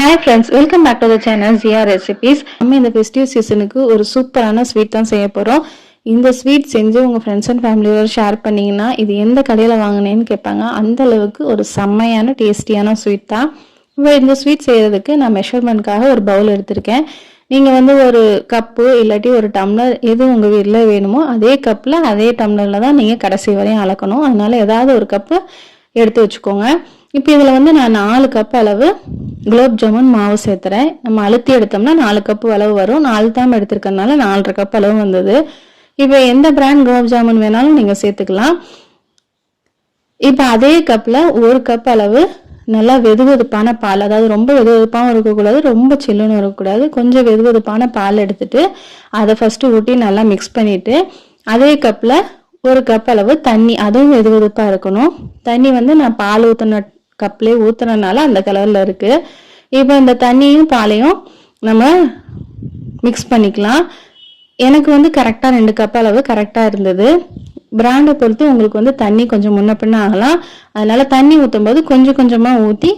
Hi friends welcome back to the channel Jiya recipes நம்ம இந்த festive சீசனுக்கு ஒரு சூப்பரான ஸ்வீட் தான் செய்ய போகிறோம் இந்த ஸ்வீட் செஞ்சு உங்கள் ஃப்ரெண்ட்ஸ் அண்ட் ஃபேமிலியோட ஷேர் பண்ணிங்கன்னா இது எந்த கடையில் வாங்கினேன்னு கேட்பாங்க. அந்த அளவுக்கு ஒரு செம்மையான டேஸ்டியான ஸ்வீட் தான். இப்போ இந்த ஸ்வீட் செய்கிறதுக்கு நான் மெஷர்மெண்ட்காக ஒரு பவுல் எடுத்திருக்கேன். நீங்கள் வந்து ஒரு கப்பு இல்லாட்டி ஒரு டம்ளர் எது உங்கள் வீட்டில் வேணுமோ அதே கப்பில் அதே டம்ளரில் தான் நீங்கள் கடைசி வரையும் அளக்கணும். அதனால ஏதாவது ஒரு கப்பு எடுத்து வச்சுக்கோங்க. இப்போ இதில் வந்து நான் நாலு கப் அளவு குலோப் ஜாமுன் மாவு சேர்த்துறேன். நம்ம அழுத்தி எடுத்தோம்னா நாலு கப்பு அளவு வரும். நாலு தாம் எடுத்திருக்கறனால நாலரை கப் அளவு வந்தது. இப்போ எந்த பிராண்ட் குலோப் ஜாமுன் வேணாலும் நீங்கள் சேர்த்துக்கலாம். இப்போ அதே கப்பில் ஒரு கப் அளவு நல்லா வெதுவெதுப்பான பால் அதாவது ரொம்ப வெதுவெதுப்பாகவும் இருக்கக்கூடாது ரொம்ப சில்லுன்னு இருக்கக்கூடாது. கொஞ்சம் வெதுவெதுப்பான பால் எடுத்துட்டு அதை ஃபஸ்ட்டு ஊட்டி நல்லா மிக்ஸ் பண்ணிவிட்டு அதே கப்பில் ஒரு கப் அளவு தண்ணி அதுவும் வெதுவெதுப்பாக இருக்கணும். தண்ணி வந்து நான் பால் ஊற்றின கப்லேயே ஊற்றுறதுனால அந்த கலரில் இருக்குது இப்போ இந்த தண்ணியும் பாலையும் நம்ம மிக்ஸ் பண்ணிக்கலாம். எனக்கு வந்து கரெக்டாக ரெண்டு கப் அளவு கரெக்டாக இருந்தது. பிராண்டை பொறுத்து உங்களுக்கு வந்து தண்ணி கொஞ்சம் முன்ன பின்ன ஆகலாம். அதனால தண்ணி ஊற்றும் போது கொஞ்சம் கொஞ்சமாக ஊற்றி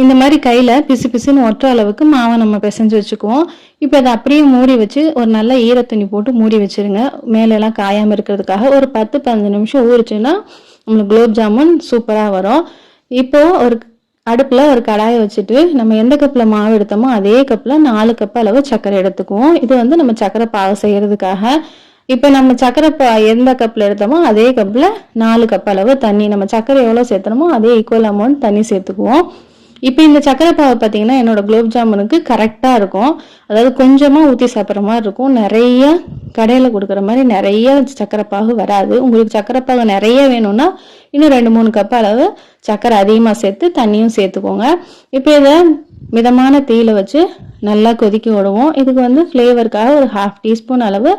இந்த மாதிரி கையில் பிசு பிசுன்னு ஒட்டுற அளவுக்கு மாவை நம்ம பிசைஞ்சு வச்சுக்குவோம். இப்போ அதை அப்படியே மூடி வச்சு ஒரு நல்ல ஈரத்துணி போட்டு மூடி வச்சிருங்க. மேலெல்லாம் காயாமல் இருக்கிறதுக்காக ஒரு பத்து பதினஞ்சு நிமிஷம் ஊறிச்சுன்னா நம்மளுக்கு குலோப் ஜாமுன் சூப்பராக வரும். இப்போ ஒரு அடுப்பில் ஒரு கடாயை வச்சுட்டு நம்ம எந்த கப்பில் மாவு எடுத்தோமோ அதே கப்பில் நாலு கப் அளவு சர்க்கரை எடுத்துக்குவோம். இது வந்து நம்ம சர்க்கரை பாவு செய்கிறதுக்காக இப்போ நம்ம சர்க்கரை பா எந்த கப்பில் எடுத்தோமோ அதே கப்பில் நாலு கப் அளவு தண்ணி. நம்ம சர்க்கரை எவ்வளோ சேர்த்துறோமோ அதே ஈக்குவல் அமௌண்ட் தண்ணி சேர்த்துக்குவோம். இப்போ இந்த சக்கரை பாவை பார்த்தீங்கன்னா என்னோட குலோப் ஜாமுனுக்கு கரெக்டாக இருக்கும். அதாவது கொஞ்சமாக ஊற்றி சாப்பிட்ற மாதிரி இருக்கும். நிறைய கடையில் கொடுக்குற மாதிரி நிறைய சக்கரைப்பாகு பாகு வராது. உங்களுக்கு சர்க்கரை பாகு நிறைய வேணும்னா இன்னும் ரெண்டு மூணு கப் அளவு சக்கரை அதிகமாக சேர்த்து தண்ணியும் சேர்த்துக்கோங்க. இப்போ இதை மிதமான தீயில வச்சு நல்லா கொதிக்க விடுவோம். இதுக்கு வந்து ஃப்ளேவருக்காக ஒரு ஹாஃப் டீஸ்பூன் அளவு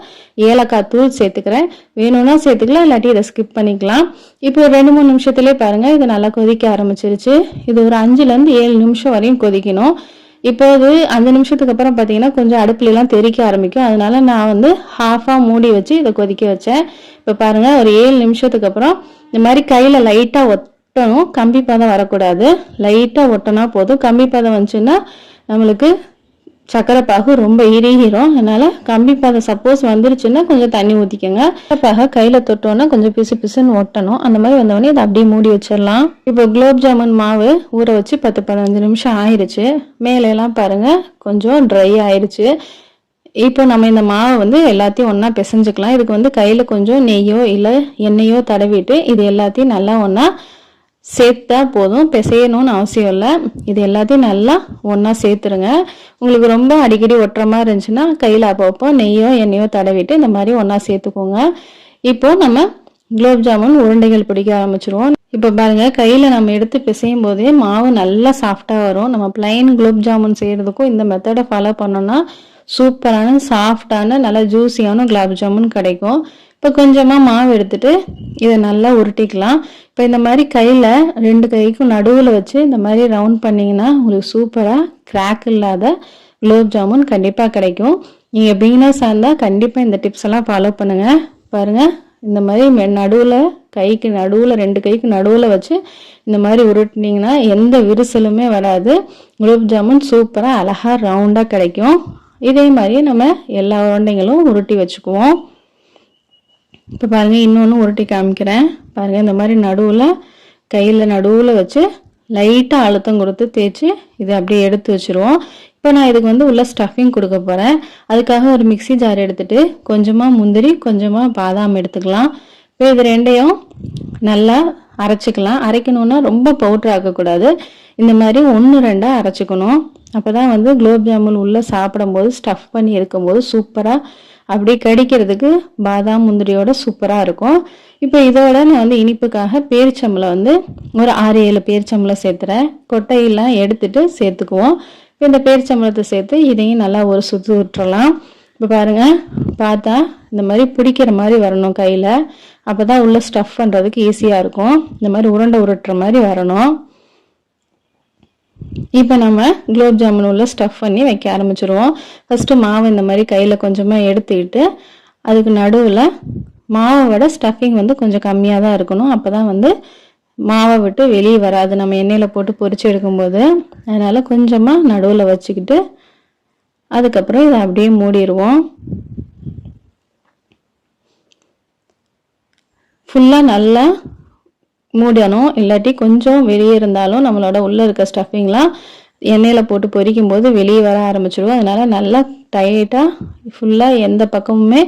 ஏலக்காய் தூள் சேர்த்துக்கிறேன். வேணும்னா சேர்த்துக்கலாம் இல்லாட்டி இதை ஸ்கிப் பண்ணிக்கலாம். இப்போ ஒரு ரெண்டு மூணு நிமிஷத்துலேயே பாருங்கள் இது நல்லா கொதிக்க ஆரம்பிச்சிருச்சு. இது ஒரு அஞ்சுலேருந்து ஏழு நிமிஷம் வரையும் கொதிக்கணும். இப்போ இது அஞ்சு நிமிஷத்துக்கு அப்புறம் பார்த்தீங்கன்னா கொஞ்சம் அடுப்புலலாம் தெறிக்க ஆரம்பிக்கும். அதனால நான் வந்து ஹாஃபாக மூடி வச்சு இதை கொதிக்க வச்சேன். இப்போ பாருங்கள் ஒரு ஏழு நிமிஷத்துக்கு அப்புறம் இந்த மாதிரி கையில் லைட்டாக ஒட்டணும். கம்பி பதம் வரக்கூடாது. லைட்டாக ஒட்டினா போதும். கம்பி பதம் வந்துச்சுன்னா நம்மளுக்கு சக்கரை பாகு ரொம்ப இறுகிரும் அதனால கம்பி பதம் சப்போஸ் வந்துருச்சுன்னா கொஞ்சம் தண்ணி ஊற்றிக்கோங்க பாக கையில் தொட்டோன்னா கொஞ்சம் பிசு பிசுன்னு ஒட்டணும். அந்த மாதிரி வந்தவொடனே இதை அப்படியே மூடி வச்சிடலாம். இப்போ குலோப் ஜாமுன் மாவு ஊற வச்சு பத்து பதினஞ்சு நிமிஷம் ஆயிடுச்சு மேலெல்லாம் பாருங்க கொஞ்சம் ட்ரை ஆயிடுச்சு இப்போ நம்ம இந்த மாவை வந்து எல்லாத்தையும் ஒன்றா பிசைஞ்சுக்கலாம். இதுக்கு வந்து கையில் கொஞ்சம் நெய்யோ இல்லை எண்ணெயோ தடவிட்டு இது எல்லாத்தையும் நல்லா ஒன்றா சேர்த்தா போதும். பிசையணும்னு அவசியம் இல்லை. இது எல்லாத்தையும் நல்லா ஒன்றா சேர்த்துருங்க. உங்களுக்கு ரொம்ப அடிக்கடி ஒட்டுற மாதிரி இருந்துச்சுன்னா கையில் அப்பப்போ நெய்யோ எண்ணெயோ தடவிட்டு இந்த மாதிரி ஒன்றா சேர்த்துக்கோங்க. இப்போது நம்ம குலோப் ஜாமுன் உருண்டைகள் பிடிக்க ஆரம்பிச்சிருவோம். இப்போ பாருங்கள் கையில் நம்ம எடுத்து பிசையும் போதே மாவு நல்லா சாஃப்டாக வரும். நம்ம பிளைன் குலோப் ஜாமுன் செய்கிறதுக்கும் இந்த மெத்தடை ஃபாலோ பண்ணோன்னா சூப்பரான சாஃப்டான நல்லா ஜூஸியான குலாப் ஜாமுன் கிடைக்கும். இப்போ கொஞ்சமாக மாவு எடுத்துட்டு இதை நல்லா உருட்டிக்கலாம். இப்போ இந்த மாதிரி கையில் ரெண்டு கைக்கும் நடுவில் வச்சு இந்த மாதிரி ரவுண்ட் பண்ணிங்கன்னா உங்களுக்கு சூப்பராக கிராக் இல்லாத குலோப் ஜாமுன் கண்டிப்பாக கிடைக்கும். நீங்கள் பிகினர்ஸாக இருந்தால் கண்டிப்பாக இந்த டிப்ஸ் எல்லாம் ஃபாலோ பண்ணுங்கள் பாருங்கள் இந்த மாதிரி நடுவில் கைக்கு நடுவில் ரெண்டு கைக்கு நடுவில் வச்சு இந்த மாதிரி உருட்டினீங்கன்னா எந்த விரிசலுமே வராது. குலோப் ஜாமுன் சூப்பராக அழகாக ரவுண்டாக கிடைக்கும். இதே மாதிரியே நம்ம எல்லா உருண்டைங்களும் உருட்டி வச்சுக்குவோம். இப்போ பாருங்கள் இன்னொன்று உருட்டி காமிக்கிறேன். பாருங்கள் இந்த மாதிரி நடுவில் கையில் நடுவில் வச்சு லைட்டாக அழுத்தம் கொடுத்து தேய்ச்சி இதை அப்படியே எடுத்து வச்சுருவோம். இப்போ நான் இதுக்கு வந்து உள்ள ஸ்டஃபிங் கொடுக்க போகிறேன் அதுக்காக ஒரு மிக்சி ஜார் எடுத்துகிட்டு கொஞ்சமாக முந்திரி கொஞ்சமாக பாதாம் எடுத்துக்கலாம். இப்போ இது ரெண்டையும் நல்லா அரைச்சிக்கலாம். அரைக்கணுன்னா ரொம்ப பவுட்ரு ஆக்கக்கூடாது. இந்த மாதிரி ஒன்று ரெண்டாக அரைச்சிக்கணும். அப்போ தான் வந்து குலோப் ஜாமுன் உள்ளே சாப்பிடும்போது ஸ்டஃப் பண்ணி இருக்கும்போது சூப்பராக அப்படியே கடிக்கிறதுக்கு பாதாம் முந்திரியோட சூப்பராக இருக்கும். இப்போ இதோட நான் வந்து இனிப்புக்காக பேரிச்சம்பளை வந்து ஒரு ஆறு ஏழு பேரிச்சம்பளை சேர்த்துறேன். கொட்டையெல்லாம் எடுத்துட்டு சேர்த்துக்குவோம். இப்போ இந்த பேரிச்சம்பளத்தை சேர்த்து இதையும் நல்லா ஒரு சுற்று விட்டுறலாம் இப்போ பாருங்கள் பார்த்தா இந்த மாதிரி பிடிக்கிற மாதிரி வரணும் கையில். அப்போ தான் உள்ளே ஸ்டஃப் பண்ணுறதுக்கு ஈஸியாக இருக்கும். இந்த மாதிரி உருண்டை உருட்டுற மாதிரி வரணும். இப்போ நம்ம குலோப் ஜாமுன் உள்ள ஸ்டஃப் பண்ணி வைக்க ஆரம்பிச்சிருவோம். ஃபஸ்ட்டு மாவு இந்த மாதிரி கையில் கொஞ்சமாக எடுத்துக்கிட்டு அதுக்கு நடுவில் மாவை விட ஸ்டஃபிங் வந்து கொஞ்சம் கம்மியாக தான் இருக்கணும். அப்போ தான் வந்து மாவை விட்டு வெளியே வராது. நம்ம எண்ணெயில் போட்டு பொறிச்சு எடுக்கும்போது. அதனால் கொஞ்சமாக நடுவில் வச்சுக்கிட்டு அதுக்கப்புறம் இதை அப்படியே மூடிடுவோம். ஃபுல்லாக நல்லா மூடணும். இல்லாட்டி கொஞ்சம் வெளியே இருந்தாலும் நம்மளோட உள்ளே இருக்க ஸ்டஃபிங்லாம் எண்ணெயில் போட்டு பொரிக்கும் போது வெளியே வர ஆரம்பிச்சிடுவோம் அதனால் நல்லா டைட்டாக ஃபுல்லாக எந்த பக்கமுமே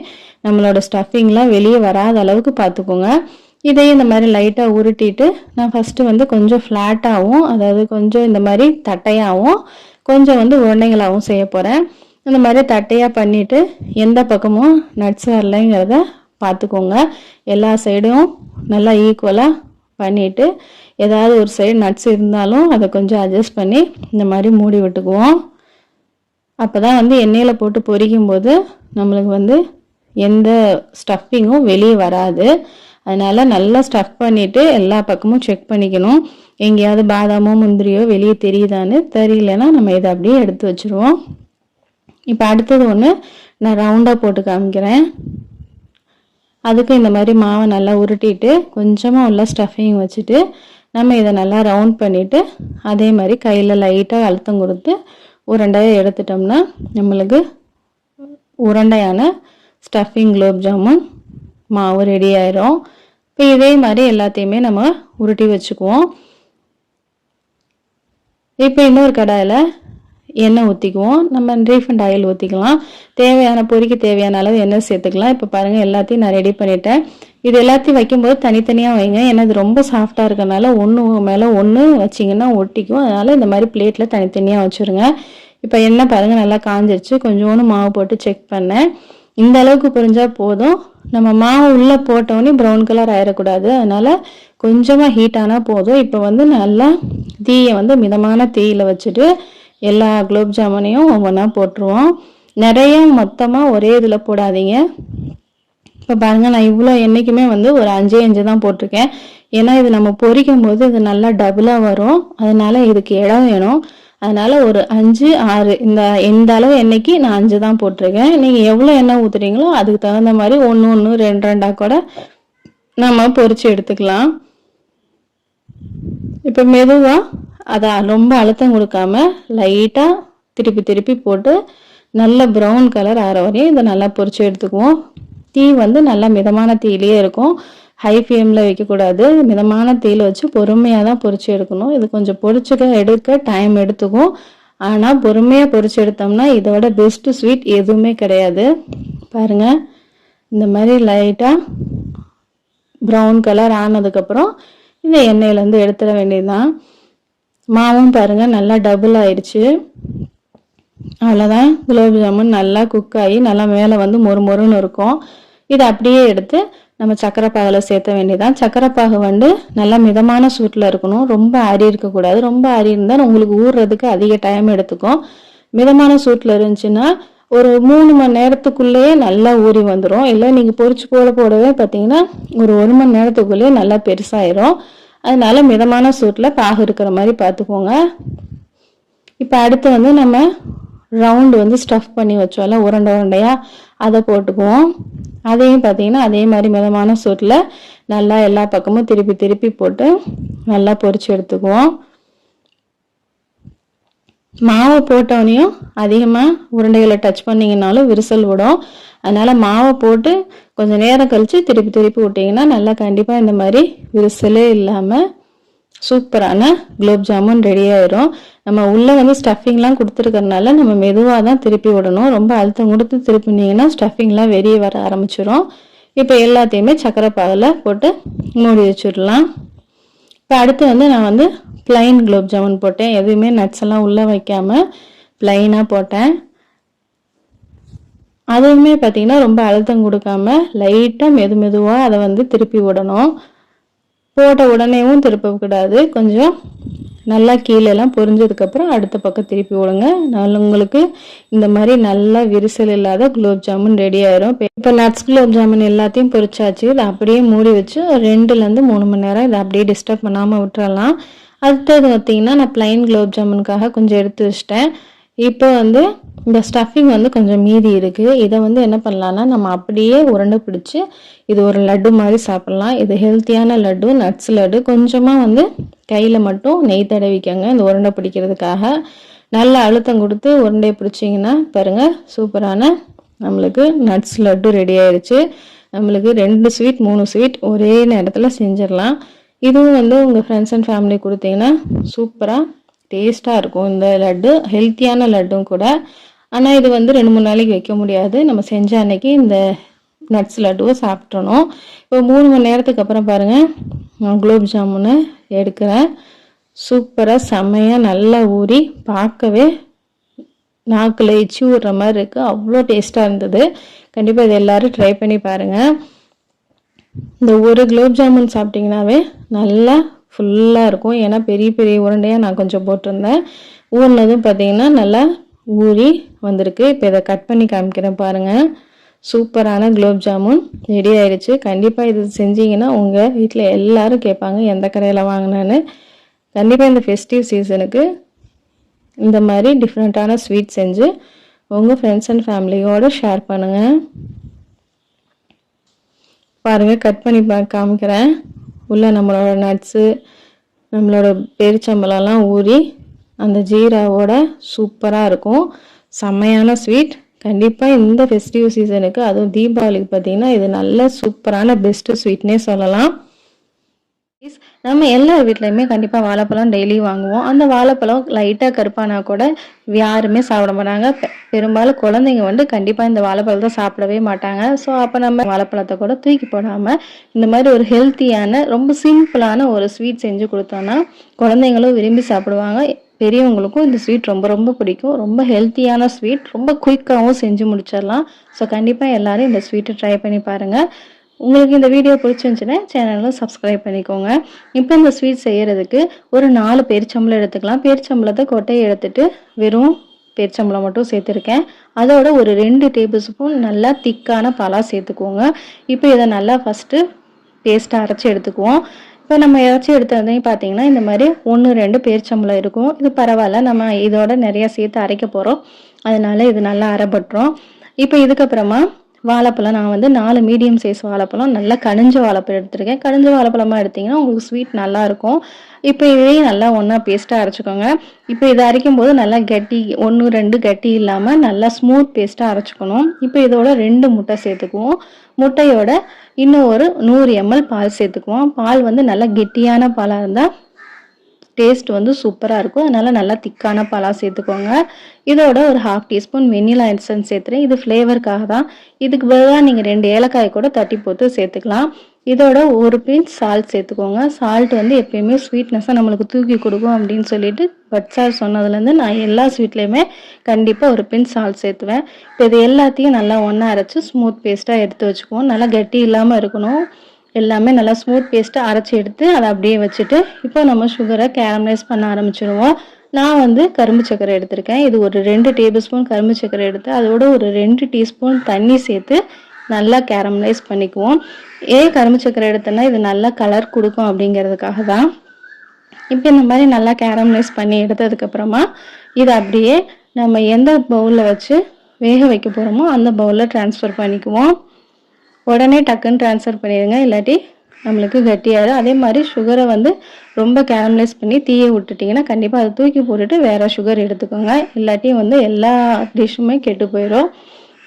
நம்மளோட ஸ்டஃபிங்லாம் வெளியே வராத அளவுக்கு பார்த்துக்கோங்க. இதையும் இந்த மாதிரி லைட்டாக உருட்டிட்டு நான் ஃபஸ்ட்டு வந்து கொஞ்சம் ஃப்ளாட்டாகவும் அதாவது கொஞ்சம் இந்த மாதிரி தட்டையாகவும் கொஞ்சம் வந்து உருண்டைங்களாகவும் செய்ய போகிறேன் இந்த மாதிரி தட்டையாக பண்ணிவிட்டு எந்த பக்கமும் நட்ஸ் வரலைங்கிறத பார்த்துக்கோங்க. எல்லா சைடும் நல்லா ஈக்குவலாக பண்ணிவிட்டு ஏதாவது ஒரு சைடு நட்ஸ் இருந்தாலும் அதை கொஞ்சம் அட்ஜஸ்ட் பண்ணி இந்த மாதிரி மூடி விட்டுக்குவோம். அப்போ தான் வந்து எண்ணெயில் போட்டு பொரிக்கும் போது நம்மளுக்கு வந்து எந்த ஸ்டஃப்பிங்கும் வெளியே வராது. அதனால் நல்லா ஸ்டஃப் பண்ணிவிட்டு எல்லா பக்கமும் செக் பண்ணிக்கணும். எங்கேயாவது பாதாமோ முந்திரியோ வெளியே தெரியுதான்னு தெரியலன்னா நம்ம இதை அப்படியே எடுத்து வச்சுருவோம். இப்போ அடுத்தது ஒன்று நான் ரவுண்டாக போட்டு காமிக்கிறேன். அதுக்கு இந்த மாதிரி மாவை நல்லா உருட்டிட்டு கொஞ்சமாக உள்ள ஸ்டஃபிங் வச்சுட்டு நம்ம இதை நல்லா ரவுண்ட் பண்ணிவிட்டு அதே மாதிரி கையில் லைட்டாக அழுத்தம் கொடுத்து உருண்டையை எடுத்துட்டோம்னா நம்மளுக்கு உருண்டையான ஸ்டஃபிங் குலோப் ஜாமுன் மாவு ரெடி ஆயிரும். இப்போ இதே மாதிரி எல்லாத்தையுமே நம்ம உருட்டி வச்சுக்குவோம். இப்போ இன்னொரு கடாயில் எண்ணெய் ஊற்றிக்குவோம் நம்ம ரீஃபண்ட் ஆயில் ஊற்றிக்கலாம் தேவையான பொறிக்கு தேவையான அளவு எண்ணெய் சேர்த்துக்கலாம். இப்போ பாருங்கள் எல்லாத்தையும் நான் ரெடி பண்ணிட்டேன். இது எல்லாத்தையும் வைக்கும்போது தனித்தனியாக வைங்க. ஏன்னா இது ரொம்ப சாஃப்டாக இருக்கனால ஒன்று மேலே ஒன்று வச்சிங்கன்னா ஒட்டிக்கும். அதனால் இந்த மாதிரி பிளேட்டில் தனித்தனியாக வச்சுருங்க. இப்போ எண்ணெய் பாருங்கள் நல்லா காஞ்சிருச்சு. கொஞ்சோண்டு மாவு போட்டு செக் பண்ணேன். இந்த அளவுக்கு புரிஞ்சால் போதும். நம்ம மாவு உள்ளே போட்டோன்னே ப்ரௌன் கலர் ஆயிடக்கூடாது அதனால் கொஞ்சமாக ஹீட் ஆனால் போதும். இப்போ வந்து நல்லா தீயை வந்து மிதமான தீயில் வச்சுட்டு எல்லா குலோப் ஜாமுனையும் ஒவ்வொன்றா போட்டுருவோம். நிறைய மொத்தமாக ஒரே இதில் போடாதீங்க. இப்போ பாருங்கள் நான் இவ்வளோ என்றைக்குமே வந்து ஒரு அஞ்சே அஞ்சு தான் போட்டிருக்கேன். ஏன்னா இது நம்ம பொரிக்கும் போது இது நல்லா டபுளாக வரும். அதனால இதுக்கு இடம் வேணும். அதனால ஒரு அஞ்சு ஆறு இந்த எந்த அளவு எண்ணெய்க்கு நான் அஞ்சு தான் போட்டிருக்கேன். நீங்கள் எவ்வளோ எண்ணெய் ஊற்றுறீங்களோ அதுக்கு தகுந்த மாதிரி ஒன்று ஒன்று ரெண்டு ரெண்டாக கூட நம்ம பொரிச்சு எடுத்துக்கலாம். இப்போ மெதுவாக அதை ரொம்ப அழுத்தம் கொடுக்காம லைட்டாக திருப்பி திருப்பி போட்டு நல்ல ப்ரௌன் கலர் ஆற வரையும் இதை நல்லா பொறிச்சு எடுத்துக்குவோம். தீ வந்து நல்லா மிதமான தீயிலேயே இருக்கும். ஹை ஃப்ளேமில் வைக்கக்கூடாது மிதமான தீயில் வச்சு பொறுமையாக தான் பொறிச்சு எடுக்கணும். இது கொஞ்சம் பொறிச்சுக்க எடுக்க டைம் எடுத்துக்கும். ஆனால் பொறுமையாக பொறிச்சு எடுத்தோம்னா இதோட பெஸ்ட்டு ஸ்வீட் எதுவுமே கிடையாது. பாருங்கள் இந்த மாதிரி லைட்டாக ப்ரௌன் கலர் ஆனதுக்கப்புறம் இந்த எண்ணெயிலேருந்து எடுத்துட வேண்டியதுதான். மாவும் பாருங்கள் நல்லா டபுள் ஆயிடுச்சு. அவ்வளோதான் குலோப் ஜாமுன் நல்லா குக் ஆகி நல்லா மேலே வந்து மொறு மொறுன்னு இருக்கும். இதை அப்படியே எடுத்து நம்ம சக்கரை பாகில் சேர்த்த வேண்டியதான் சக்கரை பாகு வந்து நல்லா மிதமான சூட்டில் இருக்கணும். ரொம்ப ஆறி இருக்கக்கூடாது. ரொம்ப ஆறி இருந்தால் உங்களுக்கு ஊறுறதுக்கு அதிக டைம் எடுத்துக்கும். மிதமான சூட்டில் இருந்துச்சுன்னா ஒரு மூணு மணி நேரத்துக்குள்ளேயே நல்லா ஊறி வந்துடும் இல்லை நீங்கள் பொறிச்சு போட போடவே பார்த்தீங்கன்னா ஒரு ஒரு மணி நேரத்துக்குள்ளேயே நல்லா பெருசாயிரும். அதனால மிதமான சூட்டில் பாகு இருக்கிற மாதிரி பார்த்துக்கோங்க. இப்போ அடுத்து வந்து நம்ம ரவுண்டு வந்து ஸ்டஃப் பண்ணி வச்சோம்ல உருண்டை உருண்டையாக அதை போட்டுக்குவோம். அதையும் பார்த்தீங்கன்னா அதே மாதிரி மிதமான சூட்டில் நல்லா எல்லா பக்கமும் திருப்பி திருப்பி போட்டு நல்லா பொறிச்சு எடுத்துக்குவோம். மாவை போட்டவனையும் அதிகமாக உருண்டைகளை டச் பண்ணிங்கனாலும் விரிசல் விடும். அதனால் மாவை போட்டு கொஞ்சம் நேரம் கழித்து திருப்பி திருப்பி விட்டிங்கன்னா நல்லா கண்டிப்பாக இந்த மாதிரி விரிசலே இல்லாமல் சூப்பரான குலோப் ஜாமுன் ரெடி ஆயிரும். நம்ம உள்ளே வந்து ஸ்டஃபிங்லாம் கொடுத்துருக்கறனால நம்ம மெதுவாக தான் திருப்பி விடணும். ரொம்ப அழுத்தம் கொடுத்து திருப்பினீங்கன்னா ஸ்டஃபிங்லாம் வெளியே வர ஆரம்பிச்சிடும் இப்போ எல்லாத்தையுமே சக்கரை பாகில் போட்டு மூடி வச்சிடலாம். இப்போ அடுத்து வந்து நான் வந்து பிளைன் குலோப் ஜாமுன் போட்டேன். எதுவுமே நட்ஸ் எல்லாம் உள்ளே வைக்காமல் பிளைனாக போட்டேன். அதுவுமே பார்த்தீங்கன்னா ரொம்ப அழுத்தம் கொடுக்காம லைட்டாக மெது மெதுவாக அதை வந்து திருப்பி விடணும். போட்ட உடனேவும் திருப்பக்கூடாது கொஞ்சம் நல்லா கீழெல்லாம் பொரிஞ்சதுக்கப்புறம் அடுத்த பக்கம் திருப்பி விடுங்க. நல்ல உங்களுக்கு இந்த மாதிரி நல்லா விரிசல் இல்லாத குலோப் ஜாமுன் ரெடி ஆயிரும். இப்போ நட்ஸ் குலோப் ஜாமுன் எல்லாத்தையும் பொரிச்சாச்சு. இதை அப்படியே மூடி வச்சு ரெண்டுலேருந்து மூணு மணி நேரம் இதை அப்படியே டிஸ்டர்ப் பண்ணாமல் விட்டுறலாம். அடுத்தது பார்த்தீங்கன்னா நான் பிளைன் குலோப் ஜாமுனுக்காக கொஞ்சம் எடுத்து வச்சிட்டேன். இப்போ வந்து இந்த ஸ்டஃபிங் வந்து கொஞ்சம் மீதி இருக்குது இதை வந்து என்ன பண்ணலான்னா நம்ம அப்படியே உருண்டை பிடிச்சி இது ஒரு லட்டு மாதிரி சாப்பிட்லாம். இது ஹெல்த்தியான லட்டு நட்ஸ் லட்டு. கொஞ்சமாக வந்து கையில் மட்டும் நெய் தடவிக்கங்க இந்த உருண்டை பிடிக்கிறதுக்காக. நல்ல அழுத்தம் கொடுத்து உருண்டையை பிடிச்சிங்கன்னா பாருங்கள் சூப்பரான நம்மளுக்கு நட்ஸ் லட்டு ரெடி ஆயிடுச்சு நம்மளுக்கு ரெண்டு ஸ்வீட் மூணு ஸ்வீட் ஒரே நேரத்தில் செஞ்சிடலாம். இதுவும் வந்து உங்கள் ஃப்ரெண்ட்ஸ் அண்ட் ஃபேமிலி கொடுத்தீங்கன்னா சூப்பராக டேஸ்ட்டாக இருக்கும். இந்த லட்டு ஹெல்த்தியான லட்டும் கூட. ஆனால் இது வந்து ரெண்டு மூணு நாளைக்கு வைக்க முடியாது. நம்ம செஞ்ச அன்னைக்கு இந்த நட்ஸ் லட்டுவை சாப்பிட்றணும் இப்போ மூணு மணி நேரத்துக்கு அப்புறம் பாருங்கள் நான் குலோப் ஜாமுனை எடுக்கிறேன். சூப்பராக செம்மையாக நல்லா ஊறி பார்க்கவே நாக்கில் எச்சி விடுற மாதிரி இருக்குது அவ்வளோ டேஸ்ட்டாக இருந்தது. கண்டிப்பாக இது எல்லோரும் ட்ரை பண்ணி பாருங்கள் இந்த ஒரு குலோப் ஜாமுன் சாப்பிட்டிங்கனாவே நல்லா ஃபுல்லாக இருக்கும். ஏன்னா பெரிய பெரிய உருண்டையாக நான் கொஞ்சம் போட்டிருந்தேன். ஊறினதும் பார்த்தீங்கன்னா நல்லா ஊறி வந்திருக்கு. இப்போ இதை கட் பண்ணி காமிக்கிறேன் பாருங்கள் சூப்பரான குலோப் ஜாமுன் ரெடி ஆயிடுச்சு கண்டிப்பாக இது செஞ்சீங்கன்னா உங்கள் வீட்டில் எல்லோரும் கேட்பாங்க எந்த கடையில் வாங்கினேன்னு? கண்டிப்பாக இந்த ஃபெஸ்டிவ் சீசனுக்கு இந்த மாதிரி டிஃப்ரெண்ட்டான ஸ்வீட் செஞ்சு உங்கள் ஃப்ரெண்ட்ஸ் அண்ட் ஃபேமிலியோடு ஷேர் பண்ணுங்கள் பாருங்கள் கட் பண்ணி பா காமிக்கிறேன். உள்ளே நம்மளோட நட்ஸு நம்மளோட பேரிச்சம்பழம்லாம் ஊறி அந்த ஜீராவோட சூப்பராக இருக்கும். செம்மையான ஸ்வீட் கண்டிப்பாக இந்த ஃபெஸ்டிவ் சீசனுக்கு அதுவும் தீபாவளிக்கு பார்த்தீங்கன்னா இது நல்ல சூப்பரான பெஸ்ட்டு ஸ்வீட்னே சொல்லலாம். நம்ம எல்லார் வீட்லையுமே கண்டிப்பாக வாழைப்பழம் டெய்லி வாங்குவோம். அந்த வாழைப்பழம் லைட்டாக கருப்பானா கூட யாருமே சாப்பிட மாட்டாங்க. பெரும்பாலும் குழந்தைங்க வந்து கண்டிப்பாக இந்த வாழைப்பழத்தை சாப்பிடவே மாட்டாங்க. ஸோ அப்போ நம்ம வாழைப்பழத்தை கூட தூக்கி போடாமல் இந்த மாதிரி ஒரு ஹெல்த்தியான ரொம்ப சிம்பிளான ஒரு ஸ்வீட் செஞ்சு கொடுத்தோன்னா குழந்தைங்களும் விரும்பி சாப்பிடுவாங்க. பெரியவங்களுக்கும் இந்த ஸ்வீட் ரொம்ப ரொம்ப பிடிக்கும். ரொம்ப ஹெல்த்தியான ஸ்வீட் ரொம்ப குயிக்காகவும் செஞ்சு முடிச்சிடலாம். ஸோ கண்டிப்பாக எல்லோரும் இந்த ஸ்வீட்டை ட்ரை பண்ணி பாருங்கள் உங்களுக்கு இந்த வீடியோ பிடிச்சிருந்துச்சுன்னா சேனலில் சப்ஸ்கிரைப் பண்ணிக்கோங்க. இப்போ இந்த ஸ்வீட் செய்கிறதுக்கு ஒரு நாலு பேரிச்சம்பளம் எடுத்துக்கலாம். பேரிச்சம்பளத்தை கொட்டையை எடுத்துட்டு வெறும் பேரிச்சம்பளம் மட்டும் சேர்த்துருக்கேன். அதோட ஒரு ரெண்டு டேபிள் ஸ்பூன் நல்லா திக்கான பாலாக சேர்த்துக்குவோங்க இப்போ இதை நல்லா ஃபஸ்ட்டு பேஸ்ட்டாக அரைச்சி எடுத்துக்குவோம். இப்போ நம்ம ஏதாச்சும் எடுத்ததையும் பார்த்தீங்கன்னா இந்த மாதிரி ஒன்று ரெண்டு பேரிச்சம்பளம் இருக்கும். இது பரவாயில்ல. நம்ம இதோட நிறையா சேர்த்து அரைக்க போகிறோம் அதனால இது நல்லா அரைப்பட்டுரும் இப்போ இதுக்கப்புறமா வாழைப்பழம். நான் வந்து நாலு மீடியம் சைஸ் வாழைப்பழம் நல்லா கனிஞ்ச வாழைப்பழம் எடுத்திருக்கேன். கனிஞ்ச வாழைப்பழமாக எடுத்திங்கன்னா உங்களுக்கு ஸ்வீட் நல்லாயிருக்கும் இப்போ இதையும் நல்லா ஒன்றா பேஸ்ட்டாக அரைச்சிக்கோங்க. இப்போ இதை அரைக்கும் போது நல்லா கட்டி ஒன்று ரெண்டு கட்டி இல்லாமல் நல்லா ஸ்மூத் பேஸ்ட்டாக அரைச்சிக்கணும். இப்போ இதோட ரெண்டு முட்டை சேர்த்துக்குவோம். முட்டையோட இன்னும் ஒரு நூறு எம்எல் பால் சேர்த்துக்குவோம். பால் வந்து நல்லா கெட்டியான பாலாக இருந்தால் டேஸ்ட் வந்து சூப்பராக இருக்கும். அதனால் நல்லா திக்கான பாலாக சேர்த்துக்கோங்க. இதோட ஒரு ஹாஃப் டீஸ்பூன் வெண்ணிலா எசன்ஸ் சேர்த்துறேன். இது ஃப்ளேவருக்காக தான். இதுக்கு பதிலாக நீங்கள் ரெண்டு ஏலக்காய் கூட தட்டி போட்டு சேர்த்துக்கலாம். இதோட ஒரு பிஞ்ச் சால்ட் சேர்த்துக்கோங்க. சால்ட் வந்து எப்பயுமே ஸ்வீட்னஸாக நம்மளுக்கு தூக்கி கொடுக்கும் அப்படின்னு சொல்லிட்டு பட் சார் சொன்னதுலேருந்து நான் எல்லா ஸ்வீட்லேயுமே கண்டிப்பாக ஒரு பிஞ்ச் சால்ட் சேர்த்துவேன். இப்போ இது எல்லாத்தையும் நல்லா ஒன்றா அரைச்சி ஸ்மூத் பேஸ்ட்டாக எடுத்து வச்சுக்குவோம். நல்லா கட்டி இல்லாமல் இருக்கணும். எல்லாமே நல்லா ஸ்மூத் பேஸ்ட்டாக அரைச்சி எடுத்து அதை அப்படியே வச்சுட்டு இப்போ நம்ம சுகரை கேரமலைஸ் பண்ண ஆரம்பிச்சிடுவோம் நான் வந்து கரும்பு சக்கரை எடுத்திருக்கேன். இது ஒரு ரெண்டு டேபிள் ஸ்பூன் கரும்பு சக்கரை எடுத்து அதோட ஒரு ரெண்டு டீஸ்பூன் தண்ணி சேர்த்து நல்லா கேரமலைஸ் பண்ணிக்குவோம். ஏன் கரும்பு சக்கரை எடுத்தேன்னா இது நல்லா கலர் கொடுக்கும் அப்படிங்கிறதுக்காக தான். இப்போ இந்த மாதிரி நல்லா கேரமலைஸ் பண்ணி எடுத்ததுக்கப்புறமா இதை அப்படியே நம்ம எந்த பவுலில் வச்சு வேக வைக்க போகிறோமோ அந்த பவுலில் ட்ரான்ஸ்ஃபர் பண்ணிக்குவோம். உடனே டக்குன்னு ட்ரான்ஸ்ஃபர் பண்ணிடுங்க. இல்லாட்டி நம்மளுக்கு கட்டியாயிடும் அதே மாதிரி சுகரை வந்து ரொம்ப கேரமலைஸ் பண்ணி தீயை விட்டுட்டிங்கன்னா கண்டிப்பாக அதை தூக்கி போட்டுட்டு வேறு சுகர் எடுத்துக்கோங்க. இல்லாட்டி வந்து எல்லா டிஷ்ஷுமே கெட்டு போயிடும்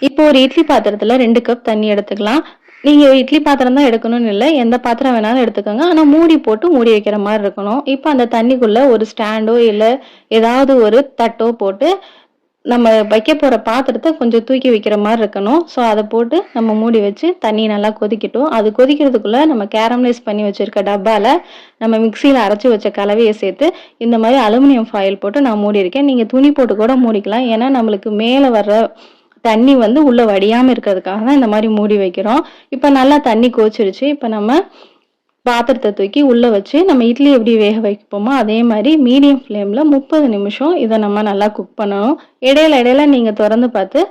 இப்போ ஒரு இட்லி பாத்திரத்தில் ரெண்டு கப் தண்ணி எடுத்துக்கலாம். நீங்கள் இட்லி பாத்திரம் தான் எடுக்கணும்னு இல்லை. எந்த பாத்திரம் வேணாலும் எடுத்துக்கோங்க. ஆனால் மூடி போட்டு மூடி வைக்கிற மாதிரி இருக்கணும். இப்போ அந்த தண்ணிக்குள்ளே ஒரு ஸ்டாண்டோ இல்லை ஏதாவது ஒரு தட்டோ போட்டு நம்ம வைக்க போகிற பாத்திரத்தை கொஞ்சம் தூக்கி வைக்கிற மாதிரி இருக்கணும். ஸோ அதை போட்டு நம்ம மூடி வச்சு தண்ணி நல்லா கொதிக்கட்டும். அது கொதிக்கிறதுக்குள்ளே நம்ம கேரமலைஸ் பண்ணி வச்சுருக்க டப்பாவில் நம்ம மிக்சியில் அரைச்சி வச்ச கலவையை சேர்த்து இந்த மாதிரி அலுமினியம் ஃபாயில் போட்டு நான் மூடி இருக்கேன் நீங்கள் துணி போட்டு கூட மூடிக்கலாம். ஏன்னா நம்மளுக்கு மேலே வர்ற தண்ணி வந்து உள்ளே வடியாமல் இருக்கிறதுக்காக தான் இந்த மாதிரி மூடி வைக்கிறோம். இப்போ நல்லா தண்ணி கோச்சிருச்சு. இப்போ நம்ம பாத்திரத்தை தூக்கி உள்ளே வச்சு நம்ம இட்லி எப்படி வேக வைப்போமோ அதே மாதிரி மீடியம் ஃப்ளேமில் முப்பது நிமிஷம் இதை நம்ம நல்லா குக் பண்ணணும். இடையில இடையில நீங்கள் திறந்து பார்த்து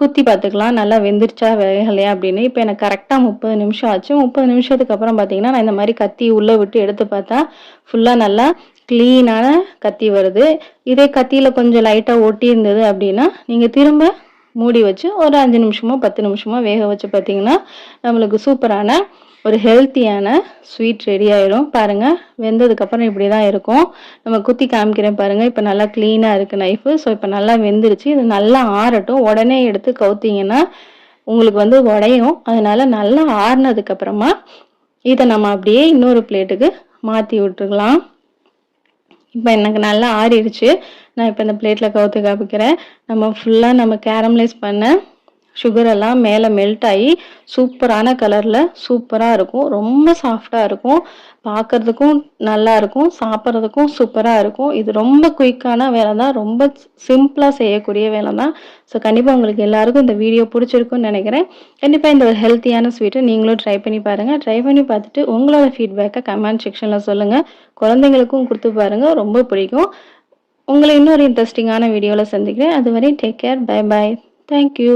குத்தி பார்த்துக்கலாம். நல்லா வெந்துருச்சா வேகலையா அப்படின்னு. இப்போ எனக்கு கரெக்டாக முப்பது நிமிஷம் ஆச்சு. முப்பது நிமிஷத்துக்கு அப்புறம் பார்த்தீங்கன்னா நான் இந்த மாதிரி கத்தி உள்ளே விட்டு எடுத்து பார்த்தா ஃபுல்லாக நல்லா க்ளீனான கத்தி வருது. இதே கத்தியில் கொஞ்சம் லைட்டாக ஒட்டி இருந்தது அப்படின்னா நீங்கள் திரும்ப மூடி வச்சு ஒரு அஞ்சு நிமிஷமோ பத்து நிமிஷமோ வேக வச்சு பார்த்தீங்கன்னா நம்மளுக்கு சூப்பரான ஒரு ஹெல்த்தியான ஸ்வீட் ரெடி ஆயிடும் பாருங்கள் வெந்ததுக்கப்புறம் இப்படி தான் இருக்கும். நம்ம குத்தி காமிக்கிறேன் பாருங்கள் இப்போ நல்லா க்ளீனாக இருக்குது நைஃபு ஸோ இப்போ நல்லா வெந்துருச்சு. இது நல்லா ஆறட்டும். உடனே எடுத்து கவுத்திங்கன்னா உங்களுக்கு வந்து உடையும். அதனால நல்லா ஆறுனதுக்கப்புறமா இதை நம்ம அப்படியே இன்னொரு பிளேட்டுக்கு மாற்றி விட்டுருக்கலாம் இப்போ எனக்கு நல்லா ஆறிடுச்சு. நான் இப்போ இந்த பிளேட்டில் கவுத்து காப்பிக்கிறேன் நம்ம ஃபுல்லாக நம்ம கேரமலைஸ் பண்ண சுகர் எல்லாம் மேலே மெல்ட் ஆகி சூப்பரான கலரில் சூப்பராக இருக்கும். ரொம்ப சாஃப்டாக இருக்கும். பார்க்கறதுக்கும் நல்லா இருக்கும். சாப்பிட்றதுக்கும் சூப்பராக இருக்கும். இது ரொம்ப குயிக்கான வேலை தான். ரொம்ப சிம்பிளாக செய்யக்கூடிய வேலை தான். ஸோ கண்டிப்பாக உங்களுக்கு எல்லாருக்கும் இந்த வீடியோ பிடிச்சிருக்குன்னு நினைக்கிறேன். கண்டிப்பாக இந்த ஒரு ஹெல்த்தியான ஸ்வீட்டை நீங்களும் ட்ரை பண்ணி பாருங்கள் ட்ரை பண்ணி பார்த்துட்டு உங்களோட ஃபீட்பேக்கை கமெண்ட் செக்ஷனில் சொல்லுங்கள் குழந்தைங்களுக்கும் கொடுத்து பாருங்கள் ரொம்ப பிடிக்கும். உங்களை இன்னொரு இன்ட்ரெஸ்டிங்கான வீடியோவில் சந்திக்கிறேன். அதுவரை take care bye bye thank you